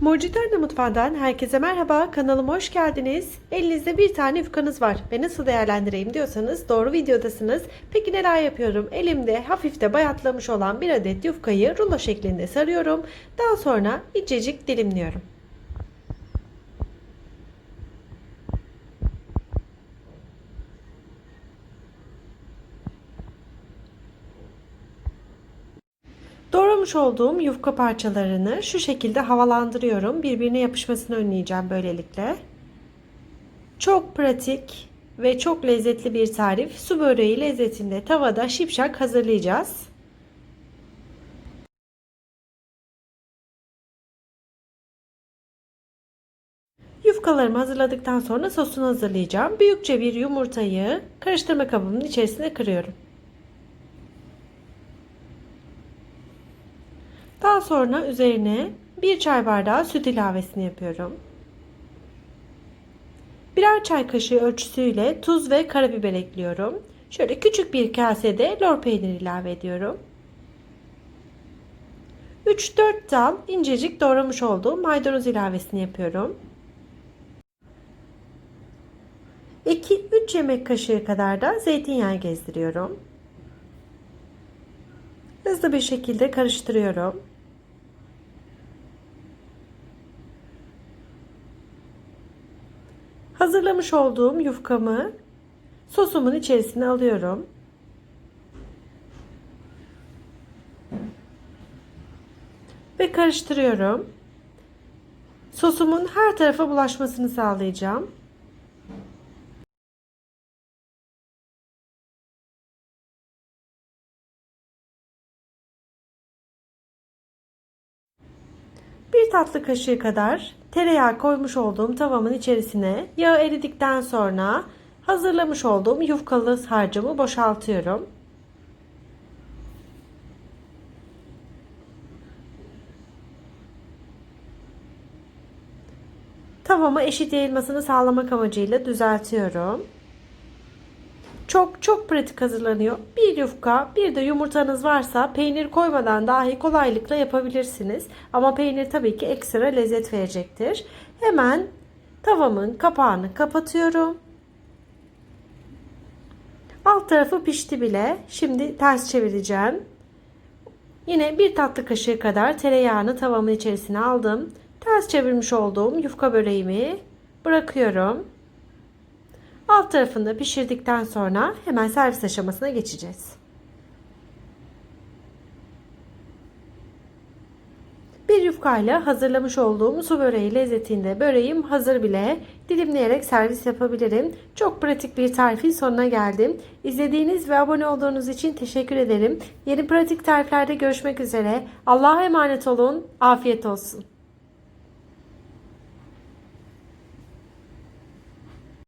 Mucidarla Mutfağı'ndan herkese merhaba. Kanalıma hoş geldiniz. Elinizde bir tane yufkanız var ve nasıl değerlendireyim diyorsanız doğru videodasınız. Peki neler yapıyorum? Elimde hafif de bayatlamış olan bir adet yufkayı rulo şeklinde sarıyorum. Daha sonra incecik dilimliyorum. Doğramış olduğum yufka parçalarını şu şekilde havalandırıyorum. Birbirine yapışmasını önleyeceğim böylelikle. Çok pratik ve çok lezzetli bir tarif. Su böreği lezzetinde tavada şipşak hazırlayacağız. Yufkalarımı hazırladıktan sonra sosunu hazırlayacağım. Büyükçe bir yumurtayı karıştırma kabımın içerisine kırıyorum. Daha sonra üzerine bir çay bardağı süt ilavesini yapıyorum. Birer çay kaşığı ölçüsüyle tuz ve karabiber ekliyorum. Şöyle küçük bir kasede lor peynir ilave ediyorum. 3-4 dal incecik doğramış olduğum maydanoz ilavesini yapıyorum. 2-3 yemek kaşığı kadar da zeytinyağı gezdiriyorum. Hızlı bir şekilde karıştırıyorum. Hazırlamış olduğum yufkamı sosumun içerisine alıyorum. Ve karıştırıyorum. Sosumun her tarafa bulaşmasını sağlayacağım. Bir tatlı kaşığı kadar tereyağı koymuş olduğum tavamın içerisine yağ eridikten sonra hazırlamış olduğum yufkalı harcımı boşaltıyorum. Tavama eşit yayılmasını sağlamak amacıyla düzeltiyorum. Çok çok pratik hazırlanıyor. Bir yufka, bir de yumurtanız varsa peynir koymadan dahi kolaylıkla yapabilirsiniz. Ama peynir tabii ki ekstra lezzet verecektir. Hemen tavamın kapağını kapatıyorum. Alt tarafı pişti bile. Şimdi ters çevireceğim. Yine bir tatlı kaşığı kadar tereyağını tavamın içerisine aldım. Ters çevirmiş olduğum yufka böreğimi bırakıyorum. Alt tarafını pişirdikten sonra hemen servis aşamasına geçeceğiz. Bir yufkayla hazırlamış olduğum su böreği lezzetinde böreğim hazır bile. Dilimleyerek servis yapabilirim. Çok pratik bir tarifin sonuna geldim. İzlediğiniz ve abone olduğunuz için teşekkür ederim. Yeni pratik tariflerde görüşmek üzere. Allah'a emanet olun. Afiyet olsun.